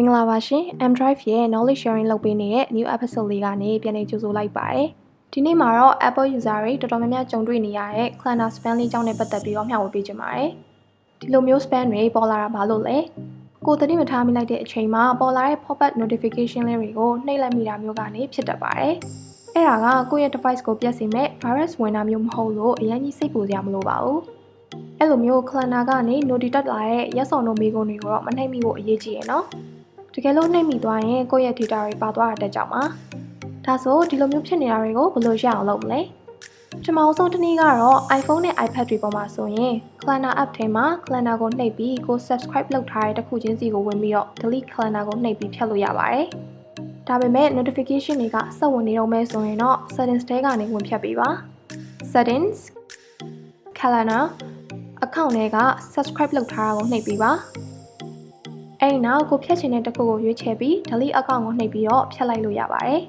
မင်္ဂလာပါရှင် M Drive ရဲ့ knowledge sharing လုပ်ပေးနေတဲ့ new episode လေးကနေပြန်လည်ကြိုဆိုလိုက်ပါတယ်။ဒီနေ့မှာတော့ Apple user တွေတော်တော်များများကြုံတွေ့နေရတဲ့ Clutter spam လေးကြောင့်နဲ့ပတ်သက်ပြီးတော့မျှဝေပေးချင်ပါတယ်။ဒီလိုမျိုး spam တွေပေါ်လာတာဘာလို့လဲ။ကိုယ်သတိမထားမိလိုက်တဲ့အချိန်မှာပေါ်လာတဲ့ pop-up notification လေးတွေကိုနှိပ်လိုက်မိတာမျိုးကနေဖြစ်တတ်ပါတယ်။အဲ့ဒါကကိုယ့်ရဲ့ device ကိုပြတ်စေမဲ့ virus ဝင်တာမျိုးမဟုတ်လို့အရင်ကြီးစိတ်ပူစရာမလိုပါဘူး။အဲ့လိုမျိုး Clutter ကနေ notify တက်လာတဲ့ရက်စော်နှုတ်မိကုန်တွေကိုတော့မနှိပ်မိဖို့အရေးကြီးရယ်နော်။ တကယ်လို့နှိမ့်မိသွားရင်ကိုယ့်ရဲ့ data တွေပါသွားတာတက်ကြောင်ပါဒါဆိုဒီလိုမျိုးဖြစ်နေတာတွေကိုဘယ်လိုရအောင်လုပ်မလဲပထမဆုံးတစ်နည်းကတော့ iPhone နဲ့ iPad တွေပေါ်မှာဆိုရင် Calendar app ထဲမှာ Calendar ကိုနှိပ်ပြီးကို subscribe လုပ်ထားတဲ့တစ်ခုချင်းစီကိုဝင်ပြီးတော့ delete Calendar ကိုနှိပ်ပြီးဖြတ်လို့ရပါတယ်ဒါပေမဲ့ notification တွေကစက်ဝင်နေတော့မဲဆိုရင်တော့ settings ထဲကနေဝင်ဖြတ်ပေးပါ settings calendar account တွေက subscribe လုပ်ထားတာကိုနှိပ်ပြီးပါ အဲ့ဒီနောက်ကိုဖြတ်ချင်တဲ့တစ်ခုကိုရွေးချယ်ပြီး delete account ကိုနှိပ်ပြီးတော့ဖြတ်လိုက်လို့ရပါတယ်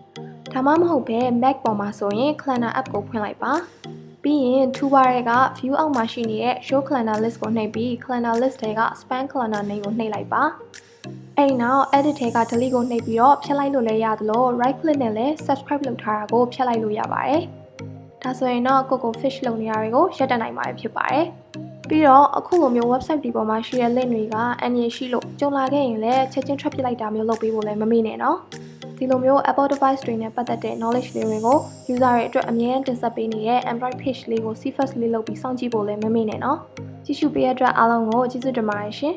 ။ဒါမှမဟုတ်ပဲ Mac ပေါ်မှာဆိုရင် Calendar app ကိုဖွင့်လိုက်ပါ။ပြီးရင် toolbar တွေက view အောက်မှာရှိနေတဲ့ show calendar list ကိုနှိပ်ပြီး calendar list တွေက span calendar name ကိုနှိပ်လိုက်ပါ။အဲ့ဒီနောက် edit ထဲက delete ကိုနှိပ်ပြီးတော့ဖြတ်လိုက်လို့လည်းရသလို right click နဲ့လည်း subscribe လုပ်ထားတာကိုဖြတ်လိုက်လို့ရပါတယ်။ဒါဆိုရင်တော့ကိုကို fish လုပ်နေရတွေကိုရပ်တန့်နိုင်မှာဖြစ်ပါတယ်။ ပြီးတော့အခုလိုမျိုး website ဒီပေါ်မှာရှိတဲ့ link တွေကအန်ရရှိလို့ကြုံလာခဲ့ရင်လည်းချက်ချင်းထွက်ပစ်လိုက်တာမျိုးလုပ်ပေးဖို့လည်းမမေ့နဲ့နော်ဒီလိုမျိုး Apple device တွေနဲ့ပတ်သက်တဲ့ knowledge လေးတွေကို user တွေအတွက်အမြဲတမ်းတင်ဆက်ပေးနေတဲ့ Android page လေးကို see first လေးလုပ်ပြီးစောင့်ကြည့်ဖို့လည်းမမေ့နဲ့နော်ကြည့်ရှုပေးတဲ့အတွက်အားလုံးကိုကျေးဇူးတင်ပါတယ်ရှင်